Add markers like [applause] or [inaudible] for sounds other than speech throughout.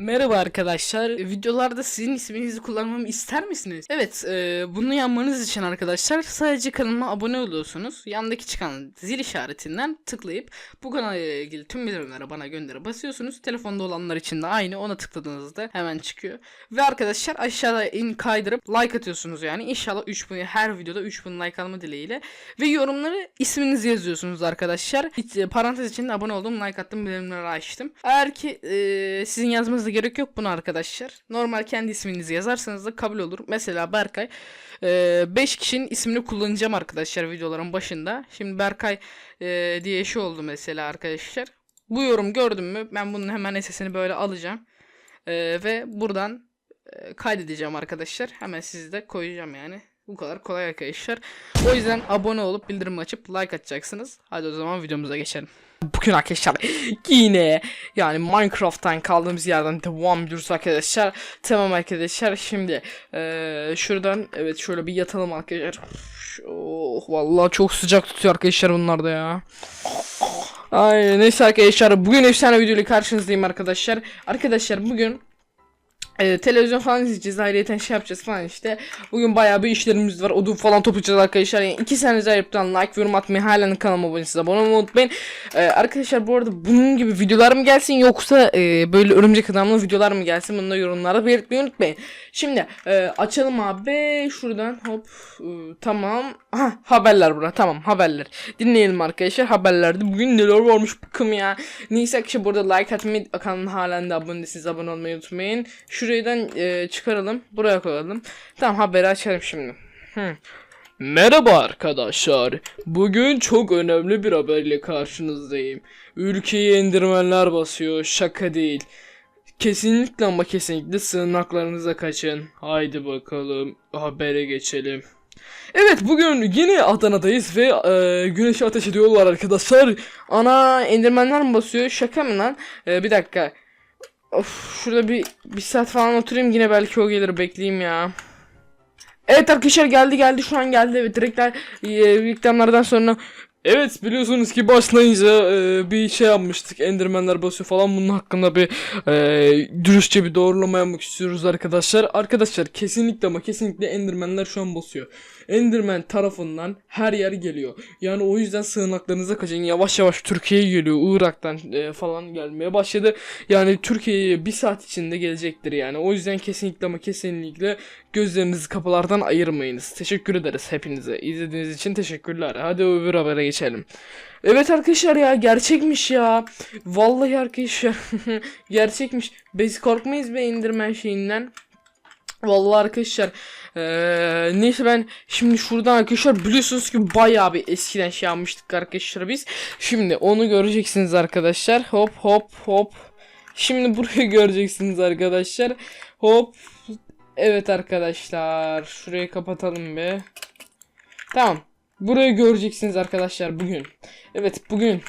Merhaba arkadaşlar. Videolarda sizin isminizi kullanmamı ister misiniz? Evet, e, bunu yapmanız için arkadaşlar sadece kanalıma abone oluyorsunuz. Yandaki çıkan zil işaretinden tıklayıp bu kanala ilgili tüm bildirimleri bana göndere basıyorsunuz. Telefonda olanlar için de aynı. Ona tıkladığınızda hemen çıkıyor. Ve arkadaşlar aşağıda in kaydırıp like atıyorsunuz yani. İnşallah 3000 her videoda 3000 like alma dileğiyle. Ve yorumları isminizi yazıyorsunuz arkadaşlar. Hiç, e, parantez içinde abone oldum, like attım, bildirimleri açtım. Eğer ki e, sizin yazmanıza gerek yok bunu arkadaşlar. Normal kendi isminizi yazarsanız da kabul olur. Mesela Berkay 5 kişinin ismini kullanacağım arkadaşlar videoların başında. Şimdi Berkay diye şey oldu mesela arkadaşlar. Bu yorum gördüm mü ben bunun hemen sesini böyle alacağım. Ve buradan kaydedeceğim arkadaşlar. Hemen sizi de koyacağım yani. Bu kadar kolay arkadaşlar. O yüzden abone olup bildirim açıp like atacaksınız. Hadi o zaman videomuza geçelim. Bugün arkadaşlar [laughs] yine yani Minecraft'tan kaldığımız yerden devam ediyoruz arkadaşlar. Tamam arkadaşlar şimdi eee, şuradan evet şöyle bir yatalım arkadaşlar. Oh vallahi çok sıcak tutuyor arkadaşlar bunlar da ya. Ay neyse arkadaşlar bugün efsane videoyla karşınızdayım arkadaşlar. Arkadaşlar bugün e, televizyon falan izleyeceğiz ayrıyeten şey yapacağız falan işte. Bugün bayağı bir işlerimiz var. Odun falan toplayacağız arkadaşlar. Yani iki sene ayıptan like yorum atmayı halen kanalıma abone size abone olmayı unutmayın. E, arkadaşlar bu arada bunun gibi videolar mı gelsin yoksa e, böyle örümcek adamlı videolar mı gelsin bunu da yorumlarda belirtmeyi unutmayın. Şimdi e, açalım abi şuradan hop e, tamam. Ha haberler bura tamam haberler. Dinleyelim arkadaşlar haberlerde bugün neler varmış bakım ya. Neyse arkadaşlar burada like atmayı kanalına halen de abone değilseniz abone olmayı unutmayın. Şuradan e, çıkaralım buraya koyalım. Tamam haberi açalım şimdi. Hı. Merhaba arkadaşlar. Bugün çok önemli bir haberle karşınızdayım. Ülkeyi endirmenler basıyor. Şaka değil. Kesinlikle ama kesinlikle sığınaklarınıza kaçın. Haydi bakalım habere geçelim. Evet bugün yine Adana'dayız ve e, güneşi ateş ediyorlar arkadaşlar. Ana endirmenler mi basıyor? Şaka mı lan? E, bir dakika. Of şurada bir, bir saat falan oturayım yine belki o gelir bekleyeyim ya. Evet arkadaşlar geldi geldi şu an geldi evet direktler e, reklamlardan sonra Evet biliyorsunuz ki başlayınca e, bir şey yapmıştık Endermenler basıyor falan. Bunun hakkında bir e, dürüstçe bir doğrulama yapmak istiyoruz arkadaşlar. Arkadaşlar kesinlikle ama kesinlikle Endermenler şu an basıyor. Enderman tarafından her yer geliyor. Yani o yüzden sığınaklarınıza kaçın. Yavaş yavaş Türkiye'ye geliyor. Irak'tan e, falan gelmeye başladı. Yani Türkiye'ye bir saat içinde gelecektir yani. O yüzden kesinlikle ama kesinlikle gözlerinizi kapılardan ayırmayınız Teşekkür ederiz hepinize İzlediğiniz için teşekkürler Hadi öbür habere geçelim Evet arkadaşlar ya gerçekmiş ya Vallahi arkadaşlar [laughs] gerçekmiş Biz korkmayız be indirmen şeyinden Vallahi arkadaşlar eee, neyse ben şimdi şuradan arkadaşlar biliyorsunuz ki bayağı bir eskiden şey yapmıştık arkadaşlar biz. Şimdi onu göreceksiniz arkadaşlar. Hop hop hop. Şimdi [laughs] burayı göreceksiniz arkadaşlar. Hop. Evet arkadaşlar. Şurayı kapatalım be. Tamam. Burayı göreceksiniz arkadaşlar bugün. Evet bugün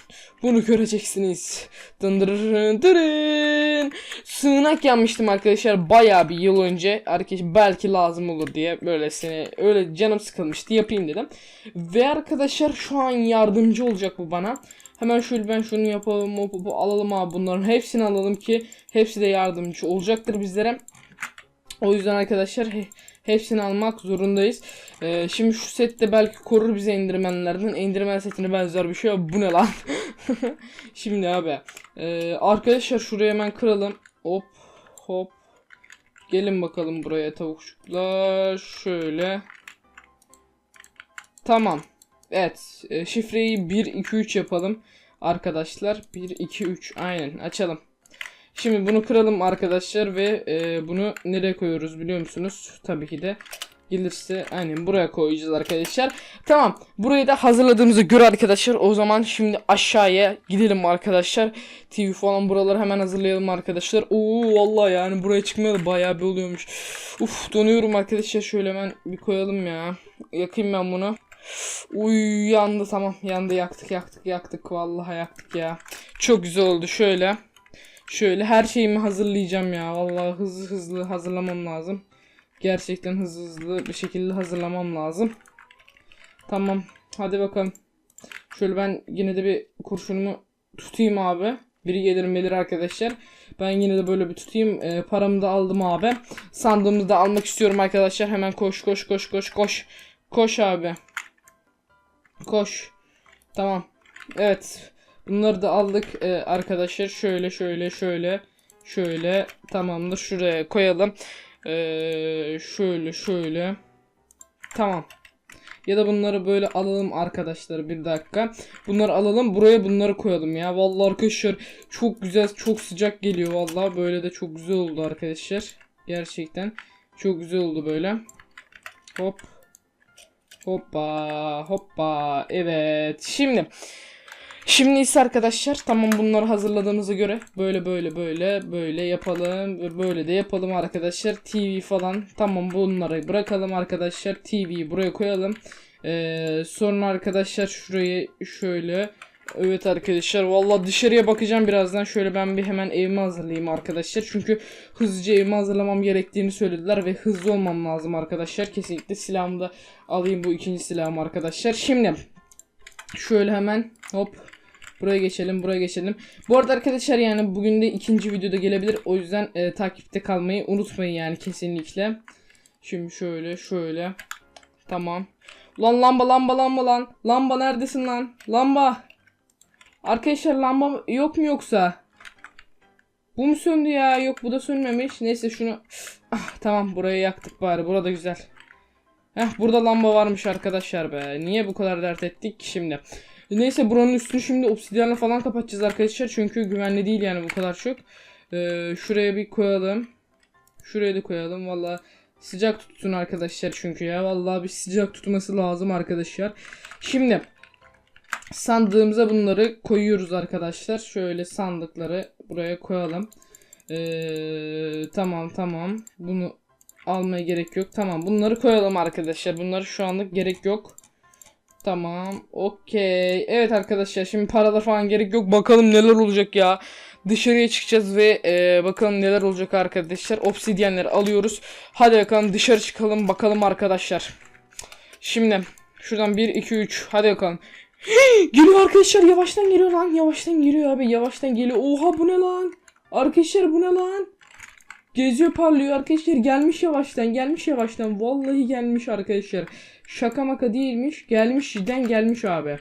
bunu göreceksiniz. Dındırın dırın. Sığınak yapmıştım arkadaşlar bayağı bir yıl önce. Arkadaş belki lazım olur diye böylesine öyle canım sıkılmıştı yapayım dedim. Ve arkadaşlar şu an yardımcı olacak bu bana. Hemen şöyle ben şunu yapalım hop, hop, alalım abi bunların hepsini alalım ki hepsi de yardımcı olacaktır bizlere. O yüzden arkadaşlar he- hepsini almak zorundayız. Ee, şimdi şu set de belki korur bize indirmenlerden. Endirmen setine benzer bir şey. Bu ne lan? [laughs] şimdi abi. Ee, arkadaşlar şuraya hemen kıralım. Hop hop. Gelin bakalım buraya tavukçuklar. Şöyle. Tamam. Evet. e, şifreyi 1 2 3 yapalım. Arkadaşlar 1 2 3 aynen açalım. Şimdi bunu kıralım arkadaşlar ve e, bunu nereye koyuyoruz biliyor musunuz? Tabii ki de gelirse aynen buraya koyacağız arkadaşlar. Tamam burayı da hazırladığımıza göre arkadaşlar o zaman şimdi aşağıya gidelim arkadaşlar. TV falan buraları hemen hazırlayalım arkadaşlar. Oo vallahi yani buraya çıkmayalı bayağı bir oluyormuş. Uf donuyorum arkadaşlar şöyle hemen bir koyalım ya. Yakayım ben bunu. Uy yandı tamam yandı yaktık yaktık yaktık vallahi yaktık ya. Çok güzel oldu şöyle. Şöyle her şeyimi hazırlayacağım ya. Vallahi hızlı hızlı hazırlamam lazım. Gerçekten hızlı hızlı bir şekilde hazırlamam lazım. Tamam. Hadi bakalım. Şöyle ben yine de bir kurşunumu tutayım abi. Biri gelir gelir arkadaşlar. Ben yine de böyle bir tutayım. Ee, paramı da aldım abi. Sandığımı da almak istiyorum arkadaşlar. Hemen koş koş koş koş koş. Koş abi. Koş. Tamam. Evet. Bunları da aldık ee, arkadaşlar. Şöyle şöyle şöyle. Şöyle. Tamamdır. Şuraya koyalım. Ee, şöyle şöyle. Tamam. Ya da bunları böyle alalım arkadaşlar bir dakika. Bunları alalım buraya bunları koyalım ya. Vallahi arkadaşlar çok güzel çok sıcak geliyor vallahi böyle de çok güzel oldu arkadaşlar. Gerçekten çok güzel oldu böyle. Hop. Hoppa hoppa evet şimdi Şimdi ise arkadaşlar tamam bunları hazırladığımıza göre böyle böyle böyle böyle yapalım. Böyle de yapalım arkadaşlar. TV falan tamam bunları bırakalım arkadaşlar. TV'yi buraya koyalım. Ee, sonra arkadaşlar şurayı şöyle Evet arkadaşlar valla dışarıya bakacağım birazdan. Şöyle ben bir hemen evimi hazırlayayım arkadaşlar. Çünkü hızlıca evimi hazırlamam gerektiğini söylediler ve hızlı olmam lazım arkadaşlar. Kesinlikle silahımı da alayım bu ikinci silahım arkadaşlar. Şimdi Şöyle hemen hop buraya geçelim buraya geçelim. Bu arada arkadaşlar yani bugün de ikinci videoda gelebilir. O yüzden e, takipte kalmayı unutmayın yani kesinlikle. Şimdi şöyle şöyle. Tamam. Lan lamba lamba lamba lan. Lamba neredesin lan? Lamba. Arkadaşlar lamba yok mu yoksa? Bu mu söndü ya? Yok bu da sönmemiş. Neyse şunu. Ah, tamam burayı yaktık bari. Burada güzel. Heh burada lamba varmış arkadaşlar be. Niye bu kadar dert ettik ki şimdi? Neyse buranın üstünü şimdi obsidyenle falan kapatacağız arkadaşlar. Çünkü güvenli değil yani bu kadar çok. Ee, şuraya bir koyalım. Şuraya da koyalım. Valla sıcak tutsun arkadaşlar çünkü ya. Vallahi bir sıcak tutması lazım arkadaşlar. Şimdi sandığımıza bunları koyuyoruz arkadaşlar. Şöyle sandıkları buraya koyalım. Ee, tamam tamam. Bunu almaya gerek yok. Tamam bunları koyalım arkadaşlar. Bunları şu anlık gerek yok. Tamam. Okey. Evet arkadaşlar şimdi paralar falan gerek yok. Bakalım neler olacak ya. Dışarıya çıkacağız ve e, bakalım neler olacak arkadaşlar. Obsidyenleri alıyoruz. Hadi bakalım dışarı çıkalım bakalım arkadaşlar. Şimdi şuradan 1 2 3 hadi bakalım. geliyor arkadaşlar yavaştan geliyor lan. Yavaştan geliyor abi. Yavaştan geliyor. Oha bu ne lan? Arkadaşlar bu ne lan? Geziyor parlıyor arkadaşlar gelmiş yavaştan gelmiş yavaştan vallahi gelmiş arkadaşlar şaka maka değilmiş. Gelmiş cidden gelmiş abi.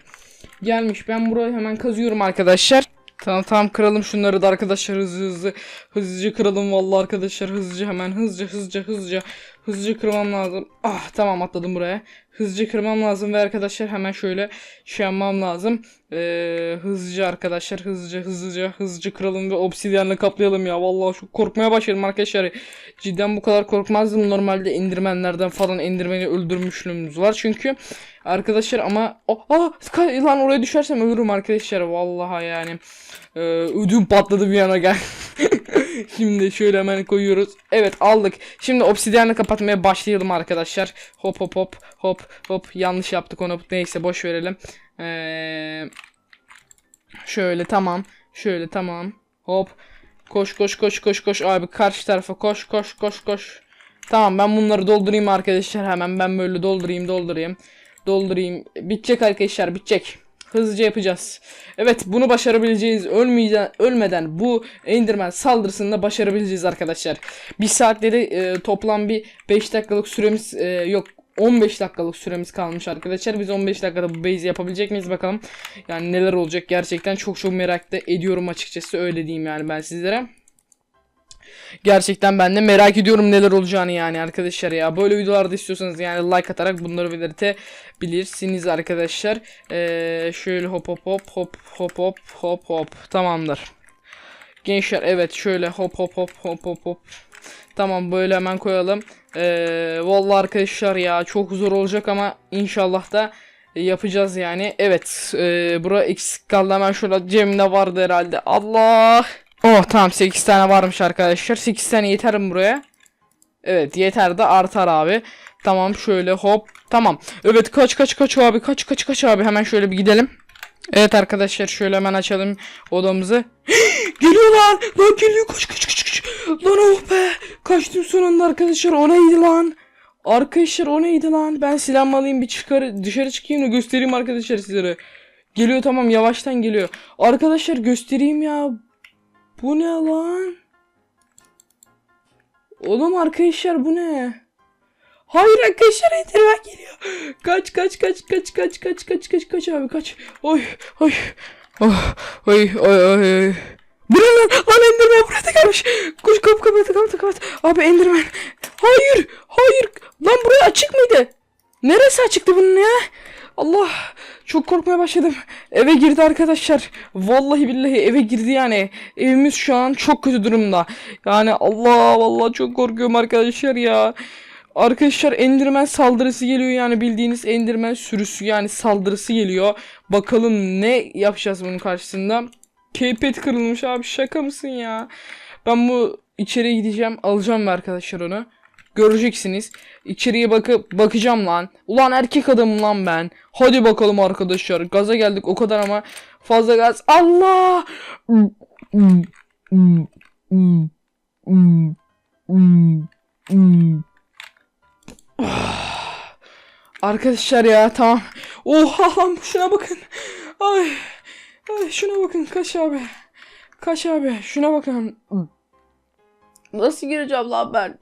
Gelmiş. Ben burayı hemen kazıyorum arkadaşlar. Tamam tamam kıralım şunları da arkadaşlar. Hızlı hızlı hızlıca kıralım vallahi arkadaşlar. Hızlıca hemen hızlıca hızlıca hızlıca hızlıca kırmam lazım. Ah tamam atladım buraya. Hızlıca kırmam lazım ve arkadaşlar hemen şöyle şey yapmam lazım. Ee, hızlıca arkadaşlar hızlıca hızlıca hızlıca kıralım ve obsidyenle kaplayalım ya. Vallahi şu korkmaya başladım arkadaşlar. Cidden bu kadar korkmazdım. Normalde indirmenlerden falan indirmeni öldürmüşlüğümüz var. Çünkü arkadaşlar ama oh, ah, lan oraya düşersem ölürüm arkadaşlar. Vallahi yani. Ee, ödüm patladı bir yana gel. [laughs] [laughs] Şimdi şöyle hemen koyuyoruz. Evet aldık. Şimdi obsidyenle kapatmaya başlayalım arkadaşlar. Hop hop hop hop hop. Yanlış yaptık onu. Neyse boş verelim. Ee, şöyle tamam. Şöyle tamam. Hop. Koş koş koş koş koş abi karşı tarafa koş koş koş koş. Tamam ben bunları doldurayım arkadaşlar hemen ben böyle doldurayım doldurayım. Doldurayım. Bitecek arkadaşlar bitecek. Hızlıca yapacağız. Evet bunu başarabileceğiz. Ölmeyeden, ölmeden bu Enderman saldırısını da başarabileceğiz arkadaşlar. Bir saatte de e, toplam bir 5 dakikalık süremiz e, yok 15 dakikalık süremiz kalmış arkadaşlar. Biz 15 dakikada bu base'i yapabilecek miyiz bakalım. Yani neler olacak gerçekten çok çok merak da ediyorum açıkçası öyle diyeyim yani ben sizlere. Gerçekten ben de merak ediyorum neler olacağını yani arkadaşlar ya. Böyle videolarda istiyorsanız yani like atarak bunları belirtebilirsiniz arkadaşlar. Ee, şöyle hop hop hop hop hop hop hop hop tamamdır. Gençler evet şöyle hop hop hop hop hop hop. Tamam böyle hemen koyalım. Ee, vallahi arkadaşlar ya çok zor olacak ama inşallah da yapacağız yani. Evet e, bura eksik kaldı hemen şöyle cebimde vardı herhalde. Allah. Oh tamam 8 tane varmış arkadaşlar. 8 tane yeter mi buraya? Evet yeter de artar abi. Tamam şöyle hop. Tamam. Evet kaç kaç kaç abi kaç kaç kaç abi hemen şöyle bir gidelim. Evet arkadaşlar şöyle hemen açalım odamızı. [gasps] geliyor lan. Lan geliyor kaç kaç kaç kaç. Lan oh be. Kaçtım sonunda arkadaşlar o neydi lan? Arkadaşlar o neydi lan? Ben silahımı alayım bir çıkar dışarı çıkayım da göstereyim arkadaşlar sizlere. Geliyor tamam yavaştan geliyor. Arkadaşlar göstereyim ya. Bu ne lan? Oğlum arkadaşlar bu ne? Hayır arkadaşlar Enderman geliyor. Kaç kaç kaç kaç kaç kaç kaç kaç kaç abi kaç. Oy oy. Oh, oy oy oy oy. Bu ne lan? Lan Enderman burada kalmış. Koş kapı kapat kapat kapat. Abi Enderman. Hayır hayır. Lan buraya açık mıydı? Neresi açıktı bunun ya? Allah çok korkmaya başladım. Eve girdi arkadaşlar. Vallahi billahi eve girdi yani. Evimiz şu an çok kötü durumda. Yani Allah vallahi çok korkuyorum arkadaşlar ya. Arkadaşlar Enderman saldırısı geliyor yani bildiğiniz Enderman sürüsü yani saldırısı geliyor. Bakalım ne yapacağız bunun karşısında. Keypet kırılmış abi şaka mısın ya? Ben bu içeriye gideceğim alacağım arkadaşlar onu. Göreceksiniz. İçeriye bakıp bakacağım lan. Ulan erkek adamım lan ben. Hadi bakalım arkadaşlar. Gaza geldik o kadar ama fazla gaz. Allah! Arkadaşlar ya tamam. Oha lan şuna bakın. Ay. Ay şuna bakın kaç abi. Kaç abi şuna bakın. Nasıl gireceğim lan ben?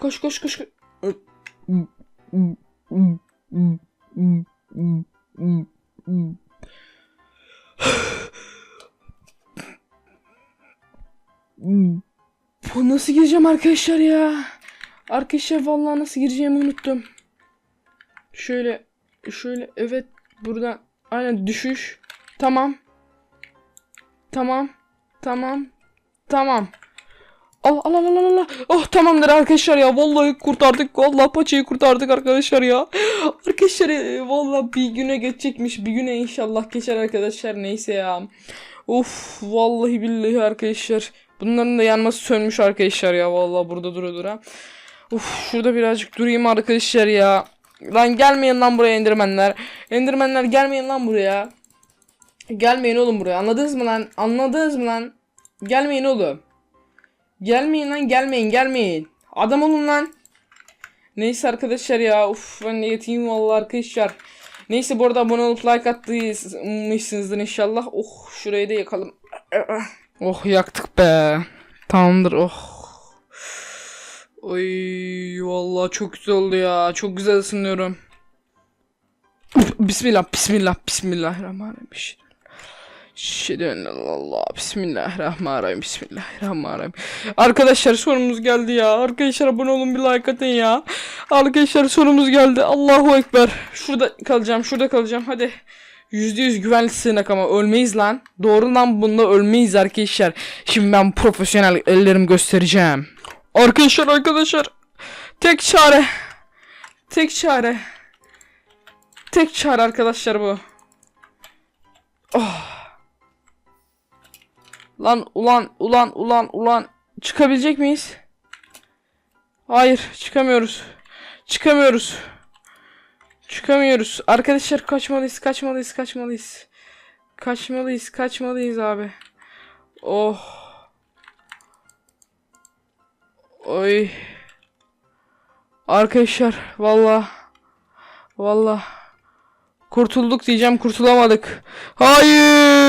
Koş koş. koş. Bu nasıl gireceğim arkadaşlar ya? Arkadaşlar vallahi nasıl gireceğimi unuttum. Şöyle şöyle evet buradan aynen düşüş. Tamam. Tamam. Tamam. Tamam. Allah Allah Allah Allah. Oh tamamdır arkadaşlar ya. Vallahi kurtardık. Vallahi paçayı kurtardık arkadaşlar ya. Arkadaşlar e, vallahi bir güne geçecekmiş. Bir güne inşallah geçer arkadaşlar. Neyse ya. Of vallahi billahi arkadaşlar. Bunların da yanması sönmüş arkadaşlar ya. Vallahi burada dura dura. Uf şurada birazcık durayım arkadaşlar ya. Lan gelmeyin lan buraya endirmenler. Endirmenler gelmeyin lan buraya. Gelmeyin oğlum buraya. Anladınız mı lan? Anladınız mı lan? Gelmeyin oğlum. Gelmeyin lan gelmeyin gelmeyin. Adam olun lan. Neyse arkadaşlar ya. Uf ben de yatayım vallahi arkadaşlar. Neyse bu arada abone olup like attıymışsınızdır inşallah. Oh şurayı da yakalım. Oh yaktık be. Tamamdır oh. Oy vallahi çok güzel oldu ya. Çok güzel ısınıyorum. Bismillah, bismillah, bismillahirrahmanirrahim. Şeden Allah Bismillahirrahmanirrahim Bismillahirrahmanirrahim. Arkadaşlar sorumuz geldi ya. Arkadaşlar abone olun bir like atın ya. Arkadaşlar sorumuz geldi. Allahu Ekber. Şurada kalacağım şurada kalacağım. Hadi. %100 güvenli sığınak ama ölmeyiz lan. Doğru lan bunda ölmeyiz arkadaşlar. Şimdi ben profesyonel ellerimi göstereceğim. Arkadaşlar arkadaşlar. Tek çare. Tek çare. Tek çare arkadaşlar bu. Oh Lan ulan ulan ulan ulan çıkabilecek miyiz? Hayır çıkamıyoruz. Çıkamıyoruz. Çıkamıyoruz. Arkadaşlar kaçmalıyız kaçmalıyız kaçmalıyız. Kaçmalıyız kaçmalıyız abi. Oh. Oy. Arkadaşlar valla valla kurtulduk diyeceğim kurtulamadık. Hayır.